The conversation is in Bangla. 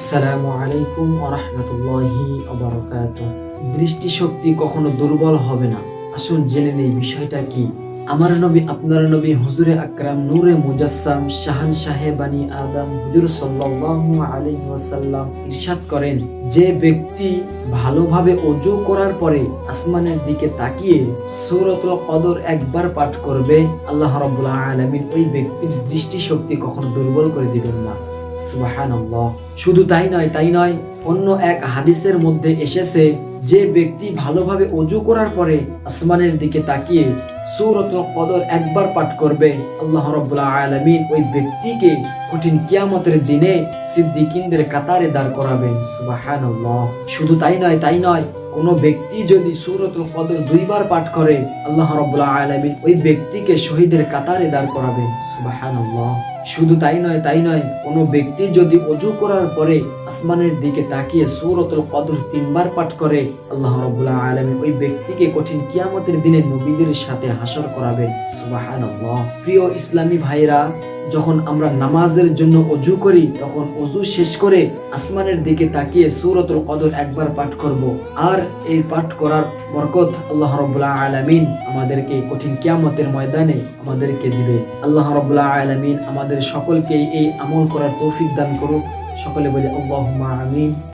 আসসালামু আলাইকুম আরহামতুল্লাহি অবরকাত দৃষ্টিশক্তি কখনো দুর্বল হবে না। আসুন জেনে নেই বিষয়টা কি? আমার নবী, আপনার নবী হুজুরে আকরাম নূরে মুজাসসাম শাহান সাহেবানি আদম হুজুর সাল্লাল্লাহু আলাইহি ওয়াসাল্লাম ইরশাদ করেন, যে ব্যক্তি ভালোভাবে অজু করার পরে আসমানের দিকে তাকিয়ে সূরাতুল কদর একবার পাঠ করবে, আল্লাহ রাব্বুল আলামিন ওই ব্যক্তির দৃষ্টিশক্তি কখনো দুর্বল করে দিবেন না। শুধু তাই নয় তাই নয়, অন্য এক হাদিসের মধ্যে এসেছে, যে ব্যক্তি ভালোভাবে অজু করার পরে আসমানের দিকে তাকিয়ে সূরাতুল কদর একবার পাঠ করবে, আল্লাহ রাব্বুল আলামিন ওই ব্যক্তিকে কঠিন কিয়ামতের দিনে সিদ্দিকিনদের কাতারে দাঁড় করাবেন। সুবহানাল্লাহ। শুধু তাই নয় তাই নয় কোন ব্যক্তি যদি সূরাতুল কদর দুইবার পাঠ করে, আল্লাহ রাব্বুল আলামিন ওই ব্যক্তিকে শহীদের কাতারে দাঁড় করাবেন সুবহানাল্লাহ। শুধু তাই নয় তাই নয়, কোন ব্যক্তি যদি অজু করার পরে আসমানের দিকে তাকিয়ে সূরাতুল কদর তিনবার পাঠ করে, আল্লাহ রাব্বুল আলামিন ওই ব্যক্তিকে কঠিন কিয়ামতের দিনে নবীদের সাথে হাসর করাবেন সুবহানাল্লাহ। প্রিয় ইসলামী ভাইরা যখন আমরা নামাজের জন্য অজু করি, তখন অজু শেষ করে আসমানের দিকে তাকিয়ে সুরতুল কদর একবার পাঠ করব। আর এই পাঠ করার বরকত আল্লাহ রবাহ আলমিন আমাদেরকে কঠিন কিয়ামতের ময়দানে আমাদেরকে দিবে। আল্লাহ রবাহ আলমিন আমাদের সকলকে এই আমল করার তৌফিক দান করুক। সকলে বলে আল্লাহ আমিন।